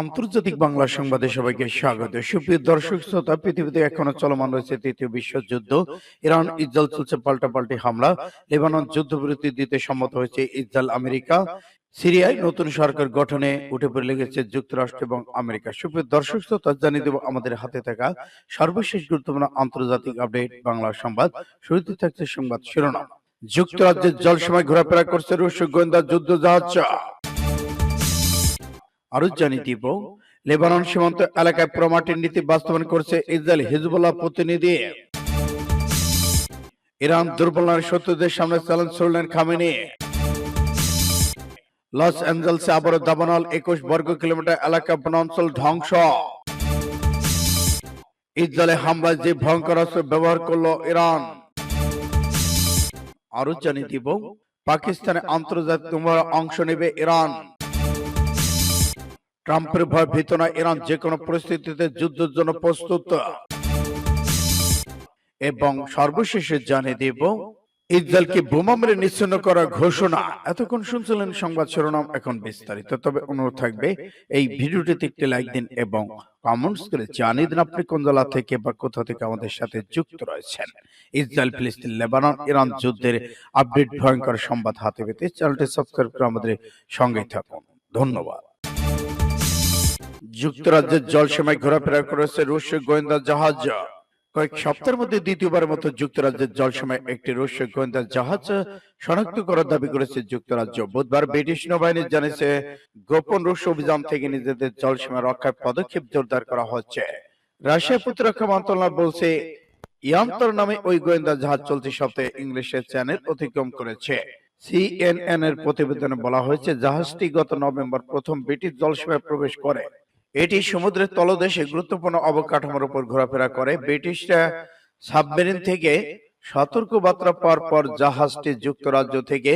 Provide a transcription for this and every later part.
আন্তর্জাতিক বাংলা সংবাদে সবাইকে স্বাগত। সুপ্রিয় দর্শক, শ্রোতা, পৃথিবীতে এখনও চলমান রয়েছে তৃতীয় বিশ্বযুদ্ধ ইরান, ইসরায়েল চলছে পাল্টাপাল্টি হামলা। লেবানন যুদ্ধবিরতি দিতে সম্মত হয়েছে ইসরায়েল, আমেরিকা। সিরিয়ায় নতুন সরকার গঠনে উঠে পড়ে লেগেছে যুক্তরাষ্ট্র এবং আমেরিকা। সুপ্রিয় দর্শক, শ্রোতা, জানিয়ে দেব আমাদের হাতে থাকা সর্বশেষ গুরুত্বপূর্ণ আন্তর্জাতিক আপডেট বাংলা সংবাদ। শুরুতে থাকছে সংবাদ শিরোনাম। যুক্তরাজ্যের জলসময় ঘোরাফেরা করছে রুশ গোয়েন্দা যুদ্ধ জাহাজ। আরও জানিয়ে দিব। লেবানন সীমান্ত এলাকায় প্রমাটির নীতি বাস্তবায়ন করছে ইসরায়েল হিজবুল্লাহ প্রতিনিধি। ইরান দুর্বলনার শত্রুদের সামনে চ্যালেঞ্জ ছড়লেন খামেনি। লস অ্যাঞ্জেলসে আবারও দাবানল একুশ বর্গ কিলোমিটার এলাকা বনাঞ্চল ধ্বংস। ইসরায়েলে হামলায় যে ভয়ঙ্কর অস্ত্র ব্যবহার করল ইরান। আরও জানিয়ে দিব। পাকিস্তানে আন্তর্জাতিক অংশ নেবে ইরান। ট্রাম্পের ভয় ভীত নয়, ইরান যে কোনো পরিস্থিতিতে যুদ্ধের জন্য প্রস্তুত। এবং সর্বশেষে জানিয়ে দেব, ইসরায়েলকে বোমা মেরে নিচ্ছিন্ন করার ঘোষণা। এতক্ষণ শুনছিলেন সংবাদ শিরোনাম, এখন বিস্তারিত। তবে অনুরোধ থাকবে, এই ভিডিওটিতে একটি লাইক দিন এবং কমেন্টস করে জানিয়ে দিন আপনি কোন জেলা থেকে বা কোথা থেকে আমাদের সাথে যুক্ত রয়েছেন। ইসরায়েল, ফিলিস্তিন, লেবানন, ইরান যুদ্ধের আপডেট ভয়ঙ্কর সংবাদ হাতে পেতে চ্যানেলটি সাবস্ক্রাইব করে আমাদের সঙ্গে থাকুন। ধন্যবাদ। যুক্তরাজ্যের জলসীমায় ঘোরাফেরা করেছে রুশ গোয়েন্দা জাহাজ। কয়েক সপ্তাহের মধ্যে দ্বিতীয়বারের মতো যুক্তরাজ্যের জলসীমায় একটি রুশ গোয়েন্দা জাহাজ শনাক্ত করার দাবি করেছে যুক্তরাজ্য। বুধবার ব্রিটিশ নৌবাহিনী জানিয়েছে, গোপন রুশ অভিযান থেকে নিজেদের জলসীমা রক্ষায় পদক্ষেপ জোরদার করা হচ্ছে। রাশিয়া প্রতিরক্ষা মন্ত্রণালয় বলছে ইয়ান্তর নামে ওই গোয়েন্দা জাহাজ চলতি সপ্তাহে ইংলিশের চ্যানেল অতিক্রম করেছে। সিএনএন এর প্রতিবেদনে বলা হয়েছে, জাহাজটি গত নভেম্বর প্রথম ব্রিটিশ জলসীমায় প্রবেশ করে। এটি সমুদ্রের তলদেশে গুরুত্বপূর্ণ অবকাঠামোর উপর ঘোরাফেরা করে। ব্রিটিশরা সাবমেরিন থেকে সতর্ক বার্তা পাওয়ার পর জাহাজটি যুক্তরাজ্য থেকে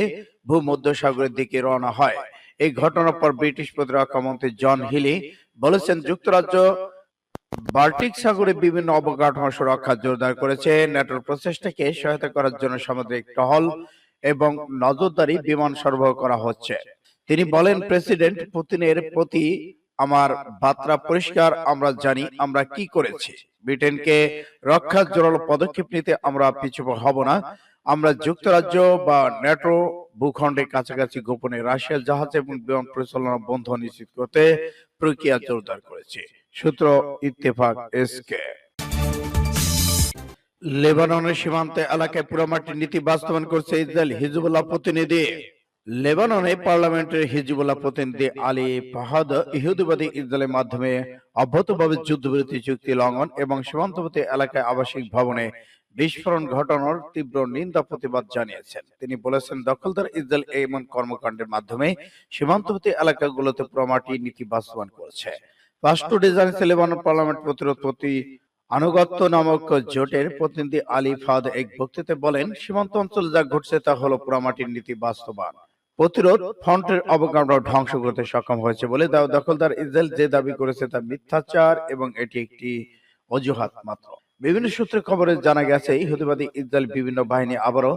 ভূমধ্যসাগরের দিকে রওনা হয়। এই ঘটনার পর ব্রিটিশ প্রতিরক্ষা মন্ত্রী জন হিলি বলেছেন, যুক্তরাজ্য বাল্টিক সাগরে বিভিন্ন অবকাঠামো সুরক্ষা জোরদার করেছে। ন্যাটোর প্রচেষ্টাকে সহায়তা করার জন্য সামুদ্রিক টহল এবং নজরদারি বিমান সরবরাহ করা হচ্ছে। তিনি বলেন, প্রেসিডেন্ট পুতিনের প্রতি আমার বার্তা পরিষ্কার আমরা জানি আমরা কি করেছি। ব্রিটেনকে রক্ষার জোরালো পদক্ষেপ নিতে আমরা পিছু হব না। আমরা যুক্তরাজ্য বা ন্যাটো ভূখণ্ডের কাছাকাছি গোপনে রাশিয়ার জাহাজ এবং বিমান পরিচালনা বন্ধ নিশ্চিত করতে প্রক্রিয়া জোরদার করেছে। সূত্র ইত্তেফাক এসকে লেবাননের সীমান্তে এলাকায় পুরামাটির নীতি বাস্তবায়ন করছে ইসরায়েল হিজবুল্লাহ প্রতিনিধি। লেবাননে পার্লামেন্টের হিজবুল্লাহ প্রতিনিধি আলী ফাহাদ ইহুদিবাদী ইসরায়েলের মাধ্যমে অব্যাহতভাবে যুদ্ধবিরতি চুক্তি লঙ্ঘন এবং সীমান্তবর্তী এলাকায় আবাসিক ভবনে বিস্ফোরণ ঘটানোর তীব্র নিন্দা প্রতিবাদ জানিয়েছেন। তিনি বলেছেন দখলদার ইসরায়েল এমন কর্মকাণ্ডের মাধ্যমে সীমান্তবর্তী এলাকাগুলোতে প্রমাটি নীতি বাস্তবায়ন করছে। পাস্টু ডিজাইন লেবানন পার্লামেন্ট প্রতিরোধ প্রতি আনুগত্য নামক জোটের প্রতিনিধি আলী ফাদ এক বক্তৃতায় বলেন সীমান্ত অঞ্চলে যা ঘটছে তা হলো পোড়ামাটির নীতি বাস্তবায়ন। প্রতিরোধ ফ্রন্টের অবকাঠামো ধ্বংস করতে সক্ষম হয়েছে বলে দাও দখলদার ইসরায়েল যে দাবি করেছে তা মিথ্যাচার এবং এটি একটি অজুহাত মাত্র। বিভিন্ন সূত্রে খবরে জানা গেছে, ইহুদিবাদী ইসরায়েল বিভিন্ন বাহিনী আবারও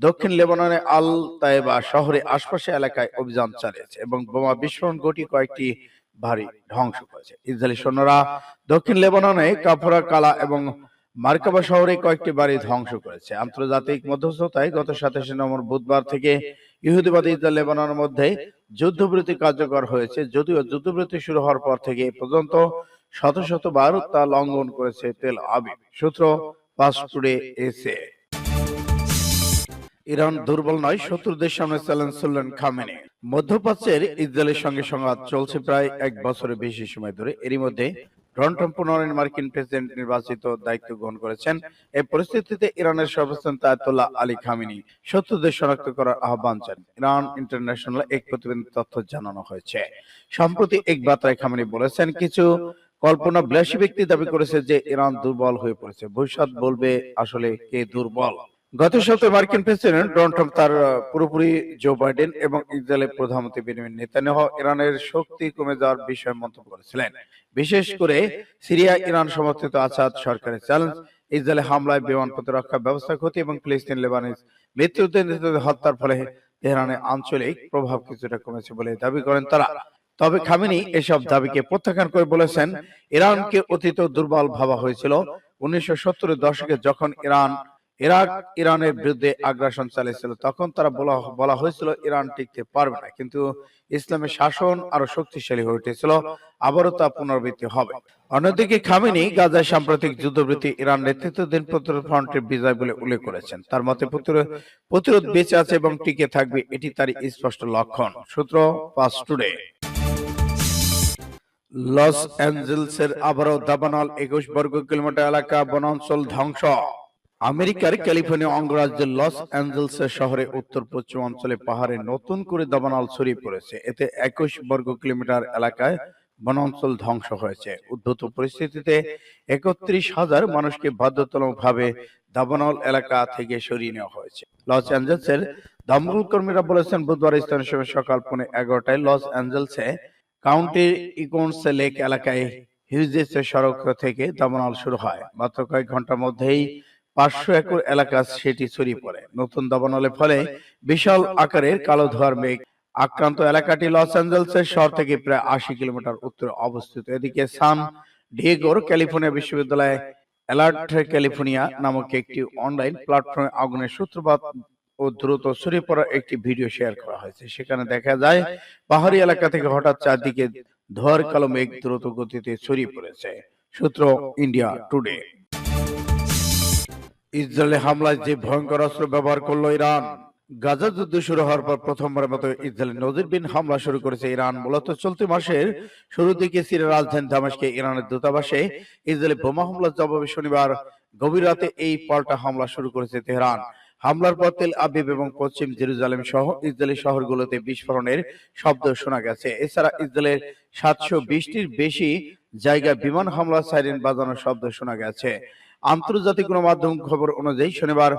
দক্ষিণ লেবাননে আল তায়েবা শহরে আশপাশে এলাকায় অভিযান চালিয়েছে এবং বোমা বিস্ফোরণ ঘটি কয়েকটি ভারী ধ্বংস করেছে। ইসরায়েলি সৈন্যরা দক্ষিণ লেবাননে কাফরা কালা এবং মার্কাবা শহরে কয়েকটি বাড়ি ধ্বংস করেছে। আন্তর্জাতিক মধ্যস্থতায় গত সাতাশে নভেম্বর বুধবার থেকে ইহুদিবাদী ইসরায়েল লেবাননের মধ্যে যুদ্ধবিরতি কার্যকর হয়েছে। যদিও যুদ্ধবিরতি শুরু হওয়ার পর থেকে এ পর্যন্ত শত শত বার তা লঙ্ঘন করেছে তেল আবিব, সূত্র টুডে এসে। ইরান দুর্বল নয়, শত্রুদের সামনে চ্যালেঞ্জ করলেন খামেনি। মধ্যপ্রাচ্যের ইসরায়েলের সঙ্গে সংঘাত চলছে প্রায় এক বছরের বেশি সময় ধরে। এরই মধ্যে ডোনাল্ড পুনরায় মার্কিন প্রেসিডেন্ট নির্বাচিত দায়িত্ব গ্রহণ করেছেন। এই পরিস্থিতিতে ইরানের সর্বস্থান আলী খামিনি শত্রুদের শনাক্ত করার আহ্বান জানান। ইরান ইন্টারন্যাশনাল এক প্রতিবেদন তথ্য জানানো হয়েছে। সম্প্রতি এক বার্তায় খামিনি বলেছেন, কিছু কল্পনা বিলাসী ব্যক্তি দাবি করেছে যে ইরান দুর্বল হয়ে পড়েছে। ভবিষ্যৎ বলবে আসলে কে দুর্বল? গত সপ্তাহে মার্কিন প্রেসিডেন্ট ডোনাল্ড ট্রাম্প তার পুরোপুরি জো বাইডেন এবং ইসরায়েলের প্রধানমন্ত্রী বেনিয়ামিন নেতানিয়াহু ইরানের শক্তি কমে যাওয়ার বিষয়ে মন্তব্য করেছিলেন। বিশেষ করে সিরিয়া ইরান সমর্থিত আসাদ সরকারের চ্যালেঞ্জ, ইসরায়েলে হামলায় বিমান প্রতিরক্ষা ব্যবস্থা ক্ষতি এবং ফিলিস্তিন লেবানিজ মৃত্যুদের নেতৃত্বে হত্যার ফলে তেহরানের আঞ্চলিক প্রভাব কিছুটা কমেছে বলে দাবি করেন তারা। তবে খামেনি এসব দাবিকে প্রত্যাখ্যান করে বলেছেন, ইরানকে অতীত দুর্বল ভাবা হয়েছিল। উনিশশো সত্তরের দশকে যখন ইরান ইরাক ইরানের বিরুদ্ধে আগ্রাসন চালিয়েছিল। তখন তারা বলা বলা হয়েছিল, ইরান টিকতে পারবে না। কিন্তু ইসলামের শাসন আরও শক্তিশালী হয়ে উঠেছিল। আবারও তা পুনরাবৃত্তি হবে। অন্যদিকে খামেনি গাজায় সাম্প্রতিক যুদ্ধবৃত্তি ইরান নেতৃত্বাধীন প্রতিরোধ ফ্রন্টের বিজয় বলে উল্লেখ করেছেন। তার মতে প্রতিরোধ বেঁচে আছে এবং টিকে থাকবে, এটি তার স্পষ্ট লক্ষণ। সূত্র পাস টুডে। লস অ্যাঞ্জেলসের আবারও দাবানল একুশ বর্গ কিলোমিটার এলাকা বনাঞ্চল ধ্বংস। আমেরিকার ক্যালিফোর্নিয়া অঙ্গরাজ্যের লস অ্যাঞ্জেলসের শহরে উত্তর পশ্চিম অঞ্চলে পাহাড়ে নতুন করে দাবানল ছড়িয়ে পড়েছে। এতে একুশ বর্গ কিলোমিটার এলাকায় বনাঞ্চল ধ্বংস হয়েছে। উদ্ভূত পরিস্থিতিতে একত্রিশ হাজার মানুষকে বাধ্যতামূলকভাবে দাবানল এলাকা থেকে সরিয়ে নেওয়া হয়েছে। লস অ্যাঞ্জেলসের দমকল কর্মীরা বলেছেন বুধবার স্থানীয় সময় সকাল পৌনে এগারোটায় লস অ্যাঞ্জেলসে কাউন্টি ইকোনস লেক এলাকায় হিউজেস সড়ক থেকে দাবানল শুরু হয়। মাত্র কয়েক ঘণ্টার মধ্যেই পাঁচশো একর এলাকা সেটি ছড়িয়ে পড়ে। নতুন দাবানলের ফলে বিশাল আকারের কালো ধোয়ার মেঘ। আক্রান্ত এলাকাটি লস অ্যাঞ্জেলসের শহর থেকে প্রায় আশি কিলোমিটার উত্তরে অবস্থিত। এদিকে সান ডিয়েগোর ক্যালিফোর্নিয়া বিশ্ববিদ্যালয়ে অ্যালার্ট ক্যালিফোর্নিয়া নামক একটি অনলাইন প্ল্যাটফর্মে আগুনের সূত্রপাত ও দ্রুত ছড়িয়ে পড়ার একটি ভিডিও শেয়ার করা হয়েছে। সেখানে দেখা যায় পাহাড়ি এলাকা থেকে হঠাৎ চারদিকে ধোয়ার কালো মেঘ দ্রুত গতিতে ছড়িয়ে পড়েছে। সূত্র ইন্ডিয়া টুডে ইসরায়েলে হামলায় যে ভয়ঙ্কর অস্ত্র ব্যবহার করল ইরান, গাজা যুদ্ধ শুরু হওয়ার পর প্রথমবারের মতো ইসরায়েল নজিরবিন হামলা শুরু করেছে ইরান। মূলত চলতি মাসের শুরু দিকে সিরিয়ার রাজধানী দামেস্কে ইরানের দূতাবাসে ইসরায়েলে বোমা হামলার জবাবে শনিবার গভীর রাতে এই পাল্টা হামলা শুরু করেছে তেহরান। হামলার পর তেল আবিব এবং পশ্চিম জেরুজালেম সহ ইসরায়েলি শহরগুলোতে বিস্ফোরণের শব্দ শোনা গেছে। এছাড়া ইসরায়েলের সাতশো বিশটির বেশি জায়গায় বিমান হামলা সাইরেন বাজানোর শব্দ শোনা গেছে। আন্তর্জাতিক গণমাধ্যম খবর অনুযায়ী শনিবার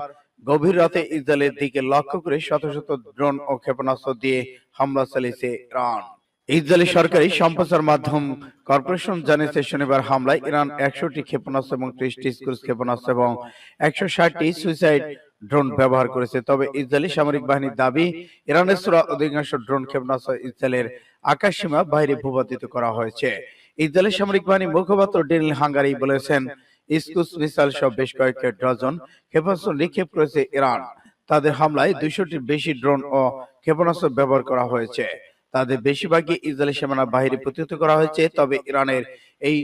গভীর রাতে ইসরায়েলের দিকে লক্ষ্য করে শত শত ড্রোন ও ক্ষেপণাস্ত্র দিয়ে হামলা চালিয়েছে ইরান। ইসরায়েলি সরকারি সম্প্রচার মাধ্যম কর্পোরেশন জানিয়েছে, শনিবার হামলায় ইরান একশোটি ক্ষেপণাস্ত্র এবং ত্রিশটি ক্রুজ ক্ষেপণাস্ত্র এবং একশো ষাটটি সুইসাইড ড্রোন ব্যবহার করেছে। তবে ইসরায়েলি সামরিক বাহিনীর দাবি, ইরানের ছোড়া অধিকাংশ ড্রোন ক্ষেপণাস্ত্র ইসরায়েলের আকাশ সীমা বাইরে ভূপাতিত করা হয়েছে। ইসরায়েলি সামরিক বাহিনীর মুখপাত্র ডেনিল হাঙ্গারি বলেছেন ইস্কুস মিসাইল সহ বেশ কয়েক ডজন ক্ষেপণাস্ত্র নিক্ষেপ করেছে ইরান। তাদের হামলায় দুইশোটির বেশি ড্রোন ও ক্ষেপণাস্ত্র ব্যবহার করা হয়েছে। তাদের বেশিরভাগই ইসরায়েলি বাহিনী প্রতিহত করা হয়েছে, তবে ইরানের এই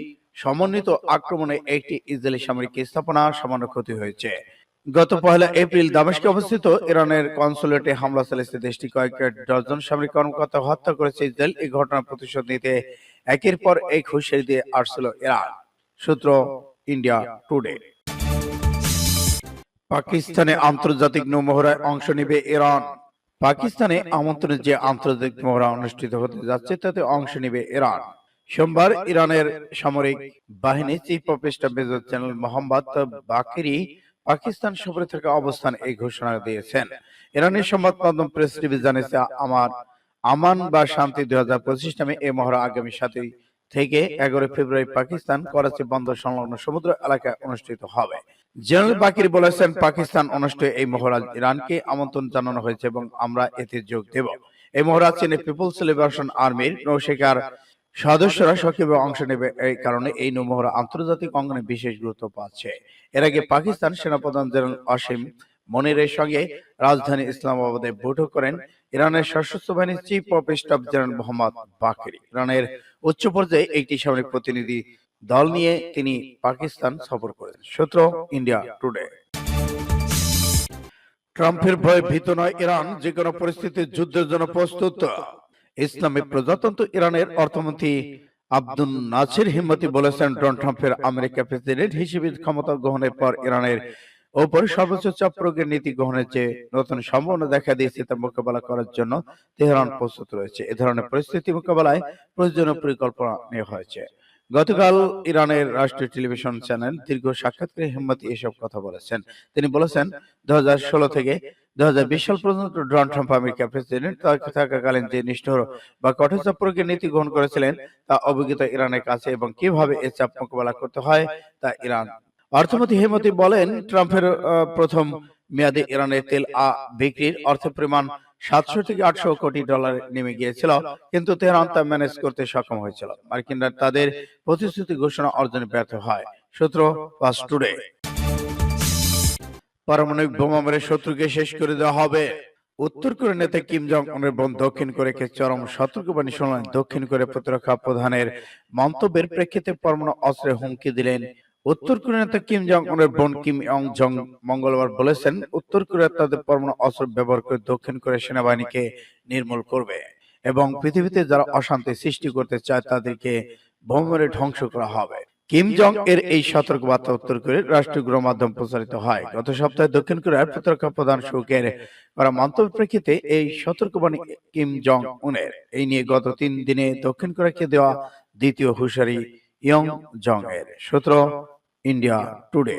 সমন্বিত আক্রমণে একটি ইসরায়েলি সামরিক স্থাপনা সামান্য ক্ষতি হয়েছে। গত পহেলা এপ্রিল দামেস্কে অবস্থিত ইরানের কনসুলেটে হামলা চালিয়েছে দেশটি। কয়েক ডজন সামরিক কর্মকর্তা হত্যা করেছে ইসরায়েল। এই ঘটনার প্রতিশোধ নিতে একের পর এক হুঁশিয়ারি দিয়ে আসছিল ইরান। সূত্র ইন্ডিয়া টুডে পাকিস্তানে আন্তর্জাতিক নৌমহড়ায় অংশ নেবে ইরান। পাকিস্তানে আমন্ত্রণে যে আন্তর্জাতিক মহড়া অনুষ্ঠিত হতে যাচ্ছে তাতে অংশ নেবে ইরান। সোমবার ইরানের সামরিক বাহিনী chief of staff major general Mohammad Bagheri Pakistan সফরে থাকা অবস্থান এই ঘোষণা দিয়েছেন। ইরানের সংবাদ মাধ্যম প্রেস টিভি জানিয়েছে আমার আমান বা শান্তি দুই হাজার পঁচিশ নামে এই মহড়া আগামী সাতই থেকে এগারো ফেব্রুয়ারি পাকিস্তান করাচি বন্দর সংলগ্ন সমুদ্র এলাকায় অনুষ্ঠিত হবে। জেনারেল বাকির বলেছেন পাকিস্তান অনুষ্ঠিত এই মহড়া ইরানকে আমন্ত্রণ জানানো হয়েছে এবং আমরা এতে যোগ দেব। এই মহড়া চীনে পিপলস লিবারেশন আর্মির নৌশিকার সদস্যরা সক্রিয়ভাবে অংশ নেবে। এই কারণে এই নৌমহড়া আন্তর্জাতিক অঙ্গনে বিশেষ গুরুত্ব পাচ্ছে। এর আগে পাকিস্তান সেনাপ্রধান জেনারেল অসীম মনিরের সঙ্গে রাজধানী ইসলামাবাদে বৈঠক করেন ইরানের সশস্ত্র বাহিনীর chief of staff general Mohammad Bagheri. ইরানের উচ্চ পর্যায়ে একটি সামরিক প্রতিনিধি দল নিয়ে তিনি পাকিস্তান সফর করেন। সূত্র ইন্ডিয়া টুডে। ট্রাম্পের ভয়ে ভীত নয় ইরান, যে কোনো পরিস্থিতিতে যুদ্ধের জন্য প্রস্তুত। ইসলামী প্রজাতন্ত্র ইরানের অর্থমন্ত্রী আব্দুল নাসির হিম্মতি বলেছেন, ডোনাল্ড ট্রাম্পের আমেরিকা প্রেসিডেন্ট হিসেবে ক্ষমতা গ্রহণের পর ইরানের ওপর সর্বোচ্চ প্রয়োগের নীতি গ্রহণের যে নতুন সম্ভাবনা দেখা দিয়েছে তা মোকাবেলা করার জন্য তেহরান প্রস্তুত রয়েছে। এ ধরনের পরিস্থিতি মোকাবেলায় প্রয়োজনীয় পরিকল্পনা নেওয়া হয়েছে। গতকাল ইরানের রাষ্ট্রীয় টেলিভিশন চ্যানেল দীর্ঘ সাক্ষাৎকারে হিম্মতি এসব কথা বলেছেন। তিনি বলেছেন দু হাজার ষোলো থেকে দু হাজার বিশ সাল পর্যন্ত ডোনাল্ড ট্রাম্প আমেরিকা প্রেসিডেন্ট থাকাকালীন যে নিষ্ঠুর বা কঠোর চাপ প্রয়োগের নীতি গ্রহণ করেছিলেন তা অভিজ্ঞতা ইরানের কাছে এবং কীভাবে এ চাপ মোকাবেলা করতে হয় তা ইরান অর্থমন্ত্রী হেমতি বলেন, ট্রাম্পের প্রথম মেয়াদে ইরানের তেল আ বিক্রির অর্থ পরিমাণ সাতশো থেকে আটশো কোটি ডলার নেমে গিয়েছিল, কিন্তু তেহরান তা ম্যানেজ করতে সক্ষম হয়েছিল। মার্কিনরা তাদের প্রতিশ্রুতি ঘোষণা অর্জনে ব্যর্থ হয়। সূত্র ফাস্ট টুডে। পারমাণবিক বোমা মেরে শত্রুকে শেষ করে দেওয়া হবে। উত্তর কোরিয়ার নেতা কিম জং উনের বোন দক্ষিণ কোরিয়াকে চরম সতর্কবাণী শোনালেন দক্ষিণ কোরিয়া প্রতিরক্ষা প্রধানের মন্তব্যের প্রেক্ষিতে পরমাণু অস্ত্রের হুমকি দিলেন উত্তর কোরিয়ার নেতা কিম জং উনের বোন কিম ইয়ং জং মঙ্গলবার বলেছেন, উত্তর কোরিয়া তাদের পরমাণু অস্ত্র ব্যবহার করে দক্ষিণ কোরিয়া সেনাবাহিনীকে নির্মূল করবে এবং পৃথিবীতে যারা অশান্তি সৃষ্টি করতে চায় তাদেরকে বোমা ধ্বংস করা হবে। কিম জং এর এই সতর্কবার্তা উত্তর কোরিয়ার রাষ্ট্রীয় গণমাধ্যম প্রচারিত হয়। গত সপ্তাহে দক্ষিণ কোরিয়ার প্রতিরক্ষা প্রধান শুকের করা মন্তব্যের প্রেক্ষিতে এই সতর্কবাণী কিম জং উনের এই নিয়ে গত তিন দিনে দক্ষিণ কোরিয়াকে দেওয়া দ্বিতীয় হুশারি ইয়ং জং এর সূত্র ইন্ডিয়া টুডে